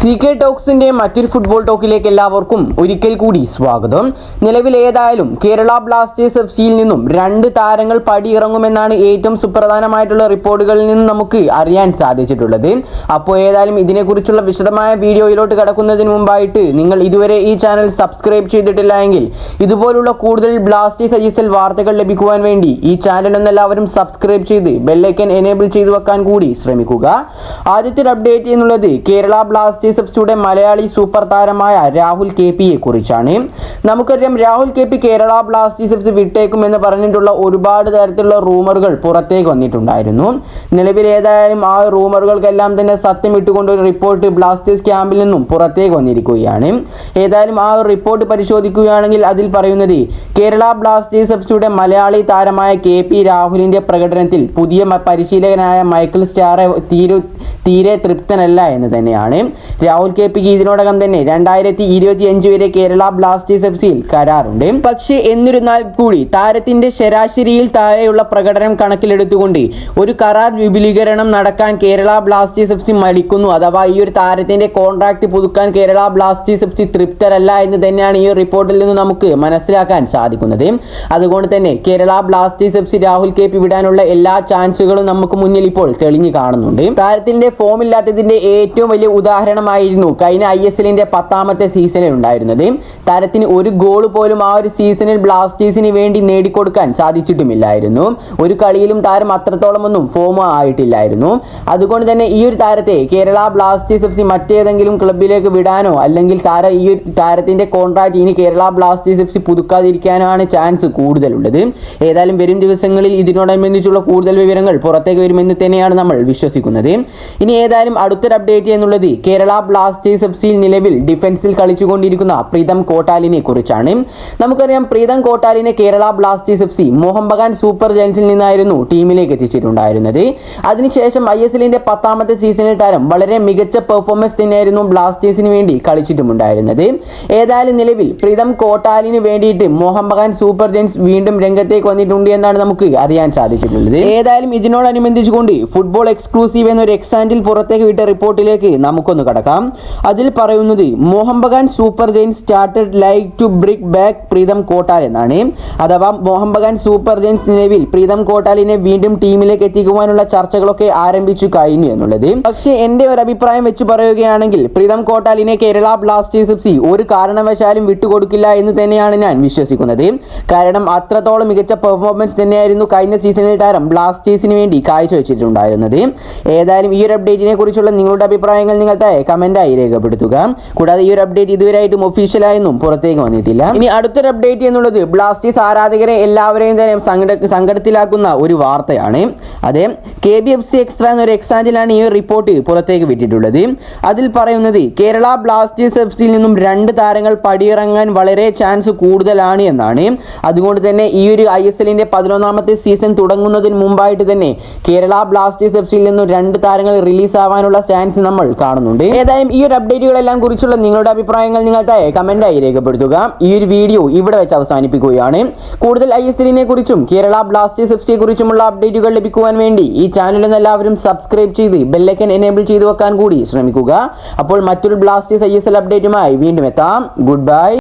C K ടോക്സിന്റെ മറ്റൊരു football ടോക്കിലേക്ക് എല്ലാവർക്കും ഒരിക്കൽ കൂടി സ്വാഗതം. നിലവിൽ ഏതായാലും കേരള ബ്ലാസ്റ്റേഴ്സ് എഫ് സിയിൽ നിന്നും രണ്ട് താരങ്ങൾ പടിയിറങ്ങുമെന്നാണ് ഏറ്റവും സുപ്രധാനമായിട്ടുള്ള റിപ്പോർട്ടുകളിൽ നിന്ന് നമുക്ക് അറിയാൻ സാധിച്ചിട്ടുള്ളത്. അപ്പോൾ ഏതായാലും ഇതിനെക്കുറിച്ചുള്ള വിശദമായ വീഡിയോയിലോട്ട് കടക്കുന്നതിന് മുമ്പായിട്ട് നിങ്ങൾ ഇതുവരെ ഈ ചാനൽ സബ്സ്ക്രൈബ് ചെയ്തിട്ടില്ല എങ്കിൽ ഇതുപോലുള്ള കൂടുതൽ ബ്ലാസ്റ്റേഴ്സ് ഐ എസ് എൽ വാർത്തകൾ ലഭിക്കുവാൻ വേണ്ടി ഈ ചാനൽ ഒന്ന് എല്ലാവരും സബ്സ്ക്രൈബ് ചെയ്ത് ബെല്ലൈക്കൻ എനേബിൾ ചെയ്തു വെക്കാൻ കൂടി ശ്രമിക്കുക. ആദ്യത്തെ അപ്ഡേറ്റ് എന്നുള്ളത് കേരള ബ്ലാസ്റ്റേഴ്സ് എഫ് സിയുടെ മലയാളി സൂപ്പർ താരമായ രാഹുൽ കെ പിയെ കുറിച്ചാണ് നമുക്കറിയാം Rahul K P Kerala Blasters F C വിട്ടേക്കുമെന്ന് പറഞ്ഞിട്ടുള്ള ഒരുപാട് തരത്തിലുള്ള റൂമറുകൾ പുറത്തേക്ക് വന്നിട്ടുണ്ടായിരുന്നു. നിലവിൽ ഏതായാലും ആ റൂമറുകൾക്കെല്ലാം തന്നെ സത്യം ഇട്ടുകൊണ്ട് ഒരു റിപ്പോർട്ട് ബ്ലാസ്റ്റേഴ്സ് ക്യാമ്പിൽ നിന്നും പുറത്തേക്ക് വന്നിരിക്കുകയാണ്. ഏതായാലും ആ റിപ്പോർട്ട് പരിശോധിക്കുകയാണെങ്കിൽ അതിൽ പറയുന്നത് കേരള ബ്ലാസ്റ്റേഴ്സ് എഫ് സിയുടെ മലയാളി താരമായ കെ പി രാഹുലിന്റെ പ്രകടനത്തിൽ പുതിയ പരിശീലകനായ മൈക്കിൾ സ്റ്റാറെ തീരെ തീരെ തൃപ്തനല്ല എന്ന് തന്നെയാണ്. രാഹുൽ കെ പിക്ക് ഇതിനോടകം തന്നെ രണ്ടായിരത്തി ഇരുപത്തി അഞ്ച് വരെ കേരള ബ്ലാസ്റ്റേഴ്സ് എഫ് സിയിൽ കരാറുണ്ട്. പക്ഷേ എന്നിരുന്നാൽ കൂടി താരത്തിന്റെ ശരാശരിയിൽ താഴെയുള്ള പ്രകടനം കണക്കിലെടുത്തുകൊണ്ട് ഒരു കരാർ വിപുലീകരണം നടക്കാൻ കേരള ബ്ലാസ്റ്റേഴ്സ് എഫ് സി മടിക്കുന്നു. അഥവാ ഈ ഒരു താരത്തിന്റെ കോൺട്രാക്ട് പുതുക്കാൻ കേരള ബ്ലാസ്റ്റേഴ്സ് എഫ് സി തൃപ്തരല്ല എന്ന് തന്നെയാണ് ഈ റിപ്പോർട്ടിൽ നിന്ന് നമുക്ക് മനസ്സിലാക്കാൻ സാധിക്കുന്നത്. അതുകൊണ്ട് തന്നെ Kerala Blasters F C Rahul K P വിടാനുള്ള എല്ലാ ചാൻസുകളും നമുക്ക് മുന്നിൽ ഇപ്പോൾ തെളിഞ്ഞു കാണുന്നുണ്ട്. താരത്തിന്റെ ഫോം ഇല്ലാത്തതിന്റെ ഏറ്റവും വലിയ ഉദാഹരണമായിരുന്നു കഴിഞ്ഞ ഐ എസ് എല്ലിന്റെ പത്താമത്തെ സീസണിൽ ഉണ്ടായിരുന്നത്. താരത്തിന് ഒരു ഗോൾ പോലും ആ ഒരു സീസണിൽ ബ്ലാസ്റ്റേഴ്സിന് വേണ്ടി നേടിക്കൊടുക്കാൻ സാധിച്ചിട്ടുമില്ലായിരുന്നു. ഒരു കളിയിലും താരം അത്രത്തോളം ഒന്നും ഫോം ആയിട്ടില്ലായിരുന്നു. അതുകൊണ്ട് തന്നെ ഈ ഒരു താരത്തെ കേരള ബ്ലാസ്റ്റേഴ്സ് എഫ് സി മറ്റേതെങ്കിലും ക്ലബിലേക്ക് വിടാനോ അല്ലെങ്കിൽ താര ഈ ഒരു താരത്തിന്റെ കോൺട്രാക്ട് ഇനി കേരള ബ്ലാസ്റ്റേഴ്സ് എഫ് സി പുതുക്കാതിരിക്കാനാണ് ചാൻസ് കൂടുതലുള്ളത്. ഏതായാലും വരും ദിവസങ്ങളിൽ ഇതിനോടനുബന്ധിച്ചുള്ള കൂടുതൽ വിവരങ്ങൾ പുറത്തേക്ക് വരുമെന്ന് തന്നെയാണ് നമ്മൾ വിശ്വസിക്കുന്നത്. ഇനി ഏതായാലും അടുത്തൊരു അപ്ഡേറ്റ് എന്നുള്ളത് കേരള ബ്ലാസ്റ്റേഴ്സ് എഫ് സിയിൽ നിലവിൽ ഡിഫൻസിൽ കളിച്ചുകൊണ്ടിരിക്കുന്ന പ്രീതം കോട്ടാലിനെ കുറിച്ചാണ്. നമുക്കറിയാം Pritam കോട്ടാലിനെ Kerala Blasters F C Mohun Bagan super ജയൻസിൽ നിന്നായിരുന്നു ടീമിലേക്ക് എത്തിച്ചിട്ടുണ്ടായിരുന്നത്. അതിനുശേഷം ഐ എസ് എല്ലിന്റെ പത്താമത്തെ സീസണിൽ താരം വളരെ മികച്ച പെർഫോമൻസ് തന്നെയായിരുന്നു ബ്ലാസ്റ്റേഴ്സിന് വേണ്ടി കളിച്ചിട്ടുമുണ്ടായിരുന്നത്. ഏതായാലും നിലവിൽ പ്രീതം കോട്ടാലിന് വേണ്ടിയിട്ട് മോഹൻ ബഗാൻ സൂപ്പർ ജയൻസ് വീണ്ടും രംഗത്തേക്ക് വന്നിട്ടുണ്ട് എന്നാണ് നമുക്ക് അറിയാൻ സാധിച്ചിട്ടുള്ളത്. ഏതായാലും ഇതിനോടനുബന്ധിച്ചുകൊണ്ട് ഫുട്ബോൾ എക്സ്ക്ലൂസീവ് എന്നൊരു എക്സാൻഡിൽ പുറത്തേക്ക് വിട്ട റിപ്പോർട്ടിലേക്ക് നമുക്കൊന്ന് കടക്കാം. അതിൽ പറയുന്നത് Mohun Bagan super giants started like to bring back Pritam Kotal എന്നാണ്. അഥവാ മോഹൻ ബഗാൻ സൂപ്പർ ജെയിൻസ് നിലവിൽ പ്രീതം കോട്ടാലിനെ വീണ്ടും ടീമിലേക്ക് എത്തിക്കുവാനുള്ള ചർച്ചകളൊക്കെ ആരംഭിച്ചു കഴിഞ്ഞു എന്നുള്ളത്. പക്ഷേ എന്റെ ഒരു അഭിപ്രായം വെച്ച് പറയുകയാണെങ്കിൽ പ്രീതം കോട്ടാലിനെ കേരള ബ്ലാസ്റ്റേഴ്സ് എഫ് സി ഒരു കാരണവശാലും വിട്ടുകൊടുക്കില്ല എന്ന് തന്നെയാണ് ഞാൻ വിശ്വസിക്കുന്നത്. കാരണം അത്രത്തോളം മികച്ച പെർഫോമൻസ് തന്നെയായിരുന്നു കഴിഞ്ഞ സീസണിൽ താരം ബ്ലാസ്റ്റേഴ്സിന് വേണ്ടി കാഴ്ചവെച്ചിട്ടുണ്ടായിരുന്നത്. ഏതായാലും ഈ ഒരു അപ്ഡേറ്റിനെ കുറിച്ചുള്ള നിങ്ങളുടെ അഭിപ്രായങ്ങൾ നിങ്ങൾ കമന്റായി രേഖപ്പെടുത്തുക. കൂടാതെ ഈ ഒരു അപ്ഡേറ്റ് ഇതുവരെയായിട്ടും ഒഫീഷ്യലായൊന്നും പുറത്തേക്ക് വന്നിട്ടില്ല. ഇനി അടുത്തൊരു അപ്ഡേറ്റ് എന്നുള്ളത് ബ്ലാസ്റ്റേഴ്സ് ആരാധകരെ എല്ലാവരെയും തന്നെ സങ്കട സങ്കടത്തിലാക്കുന്ന ഒരു വാർത്തയാണ്. അതെ K B F C extra എന്നൊരു എക്സാൻഡിലാണ് ഈ റിപ്പോർട്ട് പുറത്തേക്ക് വിട്ടിട്ടുള്ളത്. അതിൽ പറയുന്നത് കേരള ബ്ലാസ്റ്റേഴ്സ് എഫ് സിയിൽ നിന്നും രണ്ട് താരങ്ങൾ പടിയിറങ്ങാൻ വളരെ ചാൻസ് കൂടുതലാണ് എന്നാണ്. അതുകൊണ്ട് തന്നെ ഈ ഒരു ഐ എസ് എല്ലിന്റെ പതിനൊന്നാമത്തെ സീസൺ തുടങ്ങുന്നതിന് മുമ്പായിട്ട് തന്നെ കേരള ബ്ലാസ്റ്റേഴ്സ് എഫ് സിയിൽ നിന്നും രണ്ട് താരങ്ങൾ റിലീസ് ആവാനുള്ള ചാൻസ് നമ്മൾ കാണുന്നുണ്ട്. ഏതായാലും ഈ ഒരു അപ്ഡേറ്റുകളെല്ലാം കുറിച്ചുള്ള നിങ്ങളുടെ അഭിപ്രായങ്ങൾ നിങ്ങൾ താഴെ ആയി രേഖപ്പെടുത്തുക. ഈ ഒരു വീഡിയോ ഇവിടെ വെച്ച് അവസാനിപ്പിക്കുകയാണ്. കൂടുതൽ ഐ എസ് എല്ലിനെ കുറിച്ചും കേരള ബ്ലാസ്റ്റേഴ്സ് എഫ് സിയെ കുറിച്ചുമുള്ള അപ്ഡേറ്റുകൾ ലഭിക്കുവാൻ വേണ്ടി ഈ ചാനലിൽ എല്ലാവരും സബ്സ്ക്രൈബ് ചെയ്ത് ബെല്ലൈക്കൻ എനേബിൾ ചെയ്തു വെക്കാൻ കൂടി ശ്രമിക്കുക. അപ്പോൾ മറ്റൊരു ബ്ലാസ്റ്റേഴ്സ് ഐ എസ് എൽ അപ്ഡേറ്റുമായി വീണ്ടും എത്താം. Good bye.